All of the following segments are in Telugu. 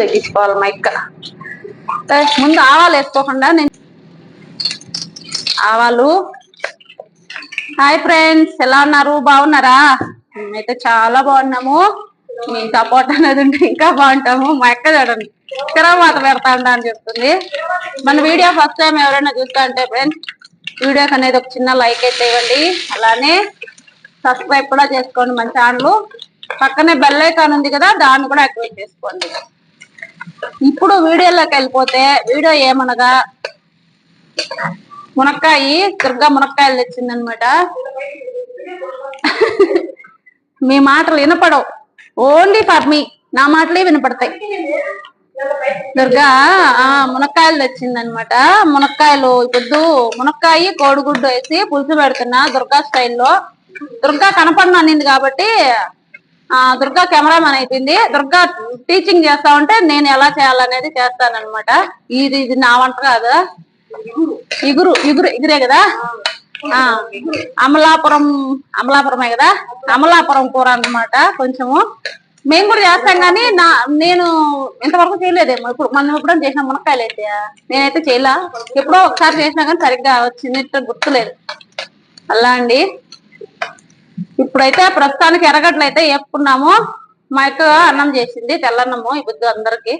తగ్గించుకోవాలి మా ఇక్క ముందు ఆవాలు వేసుకోకుండా నేను ఆవాలు. హాయ్ ఫ్రెండ్స్ ఎలా ఉన్నారు? బాగున్నారా? మేమైతే చాలా బాగున్నాము. మీ సపోర్ట్ అనేది ఉంటే ఇంకా బాగుంటాము. మా ఎక్క చూడండి తిరగమాత పెడతా ఉంటా అని చెప్తుంది. మన వీడియో ఫస్ట్ టైం ఎవరైనా చూస్తా అంటే ఫ్రెండ్స్ వీడియోకి అనేది ఒక చిన్న లైక్ అయితే ఇవ్వండి. అలానే సబ్స్క్రైబ్ కూడా చేసుకోండి మన ఛానల్ పక్కనే బెల్ ఐకాన్ ఉంది కదా దాన్ని కూడా యాక్టివేట్ చేసుకోండి. ఇప్పుడు వీడియోలోకి వెళ్ళిపోతే వీడియో ఏమనగా? మునక్కాయి దుర్గా మునక్కాయలు తెచ్చిందనమాట. మీ మాటలు వినపడవు. ఓన్లీ ఫర్ మీ నా మాటలే వినపడతాయి. దుర్గా ఆ మునక్కాయలు తెచ్చిందనమాట. మునక్కాయలు ఇప్పుడు మునక్కాయ కోడిగుడ్డు వేసి పులుసు పెడుతున్నా దుర్గా స్టైల్లో. దుర్గా కనపడను అనింది కాబట్టి దుర్గా కెమెరామెన్ అయిపోయింది. దుర్గా టీచింగ్ చేస్తా ఉంటే నేను ఎలా చేయాలనేది చేస్తానన్నమాట. ఇది ఇది నా వంట కాదు. ఇగురు ఇగురు ఇగురే కదా? ఆ అమలాపురం అమలాపురమే కదా? అమలాపురం కూర అన్నమాట కొంచెము. మేము కూడా చేస్తాం కానీ నా నేను ఇంతవరకు చేయలేదేమో ఇప్పుడు మనం ఇప్పుడు చేసిన మునక్కాయలు అయితే. నేనైతే చేయలా. ఎప్పుడో ఒకసారి చేసినా కానీ సరిగ్గా వచ్చినట్టు గుర్తులేదు. అలా అండి. ఇప్పుడైతే ప్రస్తుతానికి ఎర్రగడ్డలు అయితే వేపుకున్నాము. మా యొక్క అన్నం చేసింది తెల్లన్నము. ఇప్పుడు అందరికి.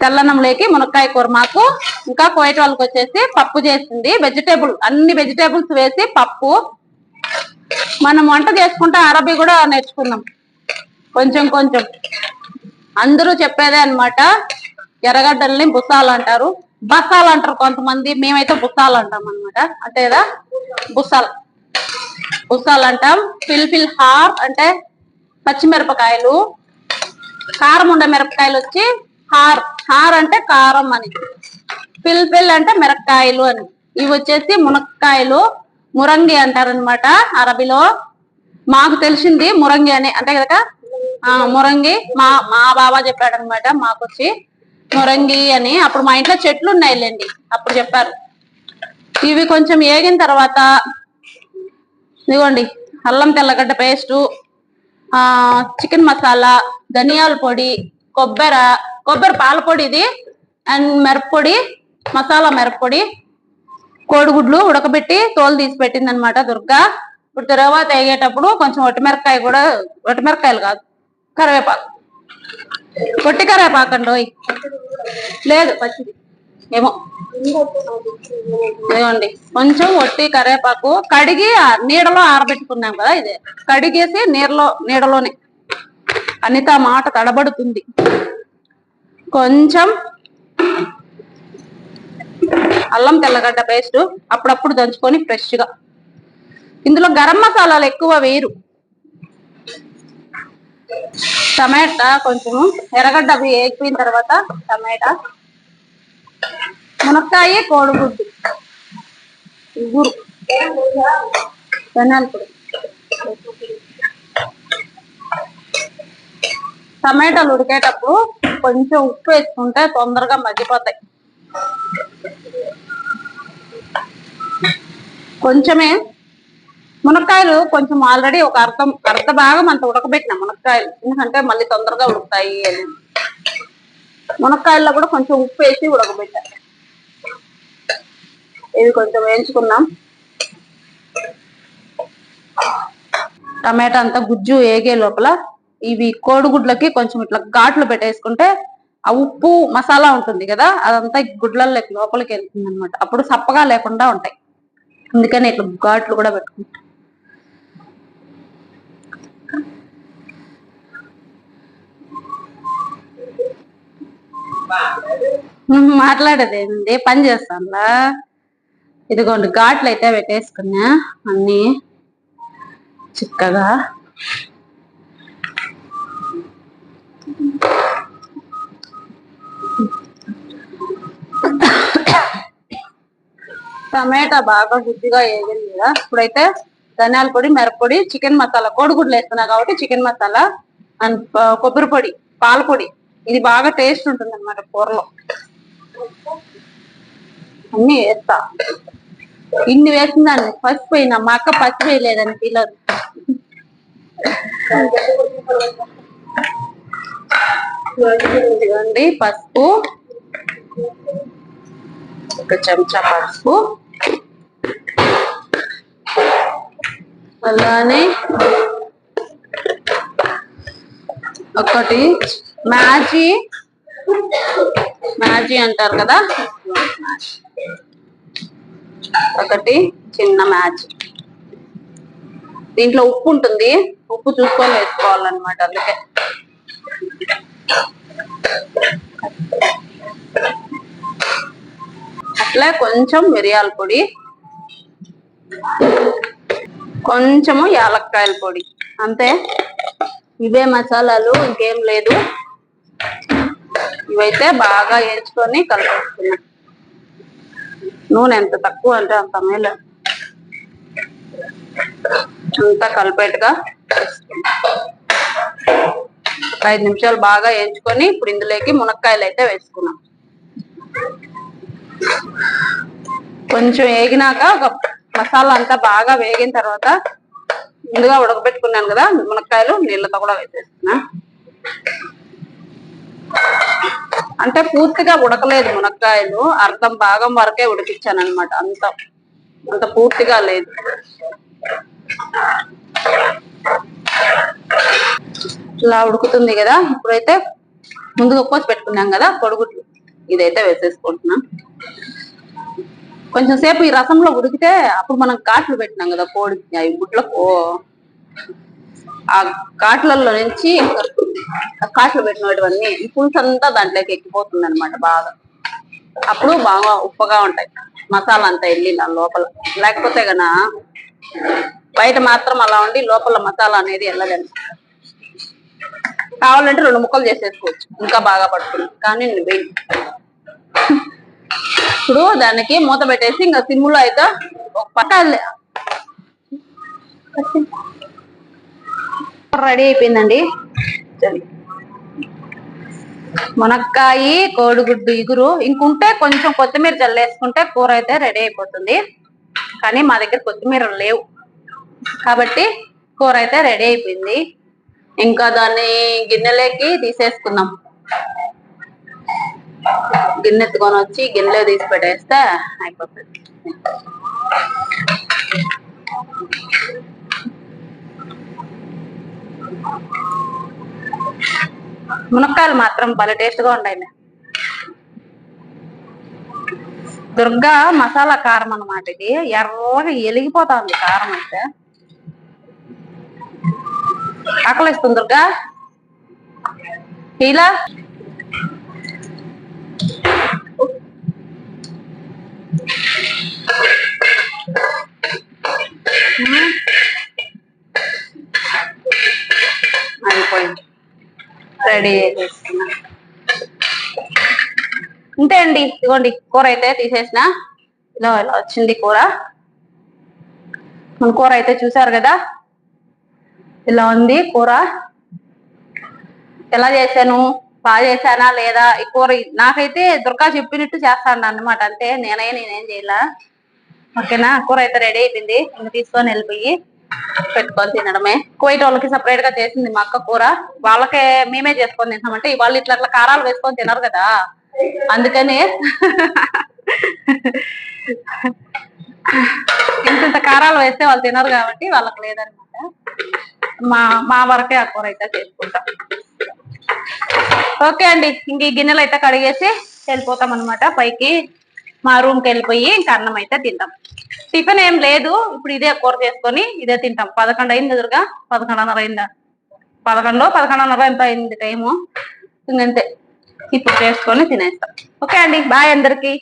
తెల్లన్నంలోకి మునక్కాయ కూర మాకు. ఇంకా కోయట వాళ్ళకి వచ్చేసి పప్పు చేసింది. వెజిటేబుల్ అన్ని వెజిటేబుల్స్ వేసి పప్పు. మనం వంట చేసుకుంటే అరబీ కూడా నేర్చుకున్నాం. కొంచెం కొంచెం. అందరూ చెప్పేదే అన్నమాట. ఎర్రగడ్డల్ని బుసాలు అంటారు. బసాలు అంటారు కొంతమంది. మేమైతే బుసాలు అంటాం అన్నమాట. అంతే బుసాలు ఉసాలు అంటాం ఫిల్ ఫిల్ హార్ అంటే పచ్చిమిరపకాయలు. కారం ఉండే మిరపకాయలు వచ్చి హార్. హార్ అంటే కారం అని. పిల్ పిల్ అంటే మిరపకాయలు అని. ఇవి వచ్చేసి మునక్కాయలు. మురంగి అంటారనమాట అరబీలో. మాకు తెలిసింది మురంగి అని. అంటే కదా ఆ మురంగి మా మా బాబా చెప్పాడు అనమాట మాకు వచ్చి మురంగి అని. అప్పుడు మా ఇంట్లో చెట్లు ఉన్నాయిలేండి అప్పుడు చెప్పారు. ఇవి కొంచెం ఏగిన తర్వాత ఇదిగోండి అల్లం తెల్లగడ్డ పేస్టు చికెన్ మసాలా ధనియాల పొడి కొబ్బరి కొబ్బరి పాల పొడి ఇది అండ్ మిరప్పొడి మసాలా మిరప్పొడి కోడిగుడ్లు ఉడకబెట్టి తోలు తీసి పెట్టింది అనమాట దుర్గా. ఇప్పుడు తర్వాత వేగేటప్పుడు కొంచెం ఒట్టిమిరకాయ కూడా ఒట్టిమిరకాయలు కాదు కరివేపాకు. పొట్టి కరివేపాకు అండి ఓయ్. లేదు పచ్చిది. ఏమో. ఇదిగోండి. కొంచెం ఒట్టి కరివేపాకు కడిగి నీడలో ఆరబెట్టుకున్నాం కదా ఇది. కడిగేసి నీడలో నీడలోనే. అనిత మాట తడబడుతుంది. కొంచెం అల్లం తెల్లగడ్డ పేస్ట్ అప్పుడప్పుడు దంచుకొని ఫ్రెష్గా ఇందులో గరం మసాలాలు ఎక్కువ వేయరు. టమాటా కొంచెము ఎర్రగడ్డ అవి వేగిపోయిన తర్వాత టమాటా మునక్కాయ కోడిగుడ్డు. ఇగురు. ధనియాల టమాటాలు ఉడికేటప్పుడు కొంచెం ఉప్పు వేసుకుంటే తొందరగా మగ్గిపోతాయి. కొంచెమే. మునక్కాయలు కొంచెం ఆల్రెడీ ఒక అర్థం అర్ధ భాగం అంత ఉడకబెట్టిన మునక్కాయలు. ఎందుకంటే మళ్ళీ తొందరగా ఉడుకుతాయి అని. మునక్కాయల్లో కూడా కొంచెం ఉప్పు వేసి ఉడకబెట్టాను ఇవి కొంచెం వేయించుకున్నాం టమాటా అంతా గుజ్జు వేగే లోపల ఇవి కోడిగుడ్లకి కొంచెం ఇట్లా ఘాట్లు పెట్టేసుకుంటే ఆ ఉప్పు మసాలా ఉంటుంది కదా అదంతా గుడ్లలో గుడ్లల్లో లోపలికి వెళ్తుంది అనమాట అప్పుడు సప్పగా లేకుండా ఉంటాయి. అందుకని ఇట్లా ఘాట్లు కూడా పెట్టుకుంటాం. మాట్లాడేదేంది? పని చేస్తానులా ఇదిగోండి ఘాట్లు అయితే పెట్టేసుకున్నా. అన్ని చిక్కగా. టమాటా బాగా గుడ్డిగా వేగింది కదా. ఇప్పుడైతే ధనియాల పొడి మిరప్పొడి చికెన్ మసాలా. కోడిగుడ్లు వేస్తున్నా కాబట్టి చికెన్ మసాలా అండ్ కొబ్బరి పొడి పాల పొడి ఇది బాగా టేస్ట్ ఉంటుంది అనమాట కూరలో. అన్ని వేస్తా. ఇన్ని వేసిందాన్ని పసుపు పోయినా మా అక్క పసుపు వేయలేదని పిల్లలు ఇదిగోండి పసుపు. ఒక చెంచా పసుపు. అలానే ఒకటి మ్యాజీ. మ్యాజీ అంటారు కదా? ఒకటి చిన్న మ్యాచ్. దీంట్లో ఉప్పు ఉంటుంది. ఉప్పు చూసుకొని వేసుకోవాలన్నమాట అందుకే. అట్లా కొంచెం మిరియాల పొడి. కొంచెము యాలక్కాయల పొడి. అంతే. ఇవే మసాలాలు ఇంకేం లేదు. ఇవైతే బాగా వేయించుకొని కలిపేస్తున్నా. నూనె ఎంత తక్కువ అంటే అంత మేలు. అంతా కలిపేట్టుగా ఒక ఐదు నిమిషాలు బాగా వేయించుకొని ఇప్పుడు ఇందులోకి మునక్కాయలు అయితే వేసుకున్నాం. కొంచెం వేగినాక ఒక మసాలా అంతా బాగా వేగిన తర్వాత ముందుగా ఉడకబెట్టుకున్నాను కదా మునక్కాయలు నీళ్ళతో కూడా వేసేస్తున్నా. అంటే పూర్తిగా ఉడకలేదు మునక్కాయలు. అర్థం భాగం వరకే ఉడికించాను అనమాట అంత అంత పూర్తిగా లేదు. ఇలా ఉడుకుతుంది కదా. ఇప్పుడైతే ముందుగా కోసి పెట్టుకున్నాం కదా. పొడుగుట్లు ఇదైతే వేసేసుకుంటున్నాం. కొంచెం సేపు ఈ రసంలో ఉడికితే అప్పుడు మనం కాట్లు పెట్టినాం కదా కోడి అవి గుడ్లకు ఆ కాట్లలో నుంచి కాట్లు పెట్టినటువన్నీ ఈ పులుసు అంతా దాంట్లోకి ఎక్కిపోతుంది అనమాట బాగా. అప్పుడు బాగా ఉప్పగా ఉంటాయి. మసాలా అంతా వెళ్ళి దాని లోపల. లేకపోతే గన బయట మాత్రం అలా ఉండి లోపల మసాలా అనేది వెళ్ళదండి కావాలంటే రెండు ముక్కలు చేసేసుకోవచ్చు. ఇంకా బాగా పడుతుంది. కానీ నేను వెయ్యి ఇప్పుడు దానికి మూత పెట్టేసి ఇంకా సిమ్లో అయితే ఒక పట్టాలి రెడీ అయిపోయిందండి. చలి. మునక్కాయి కోడిగుడ్డు ఇగురు ఇంకుంటే కొంచెం కొత్తిమీర చల్లేసుకుంటే కూర అయితే రెడీ అయిపోతుంది. కానీ మా దగ్గర కొత్తిమీర లేవు. కాబట్టి కూర అయితే రెడీ అయిపోయింది. ఇంకా దాన్ని గిన్నెలోకి తీసేసుకుందాం. గిన్నె ఎత్తుకొని వచ్చి గిన్నెలో తీసి పెట్టేస్తే అయిపోతుంది. మునక్కాయలు మాత్రం భలే టేస్ట్గా ఉన్నాయి దుర్గా మసాలా కారం అనమాట ఇది. ఎర్రగా ఎలిగిపోతా ఉంది కారం అయితే. ఆకలిస్తుంది దుర్గా? ఇలా అయిపోయింది. రెడీ. చేసేసుకున్నా అంతే అండి. ఇదిగోండి కూర అయితే తీసేసిన. ఇలా ఇలా వచ్చింది కూర. మన కూర అయితే చూసారు కదా? ఇలా ఉంది కూర. ఎలా చేశాను? బాగా చేశానా లేదా? ఈ కూర నాకైతే దుర్గా చెప్పినట్టు చేస్తాను అనమాట అంతే నేనే నేనేం చేయాల. ఓకేనా? కూర అయితే రెడీ అయిపోయింది. ఇంక తీసుకొని వెళ్ళిపోయి. పెట్టుకొని తినడమే. కువైట్ వాళ్ళకి సపరేట్గా చేసింది మా అక్క కూర. వాళ్ళకే మేమే చేసుకొని తింటామంటే వాళ్ళు ఇట్లా అట్లా కారాలు వేసుకొని తినరు కదా. అందుకని ఇంత కారాలు వేస్తే వాళ్ళు తినరు కాబట్టి వాళ్ళకి లేదనమాట. మా మా వరకే ఆ కూర అయితే చేసుకుంటాం. ఓకే అండి. ఇంక ఈ గిన్నెలు అయితే కడిగేసి వెళ్ళిపోతాం అనమాట పైకి మా రూమ్కి వెళ్ళిపోయి ఇంకా అన్నం అయితే తింటాం టిఫిన్ ఏం లేదు. ఇప్పుడు ఇదే కూర చేసుకొని ఇదే తింటాం. పదకొండు అయింది ఎదురుగా. పదకొండున్నర అయిందా? పదకొండు పదకొండున్నర ఎంత అయింది టైము? ఇంకంతే. ఇప్పుడు చేసుకొని తినేస్తాం. ఓకే అండి. బాయ్ అందరికి.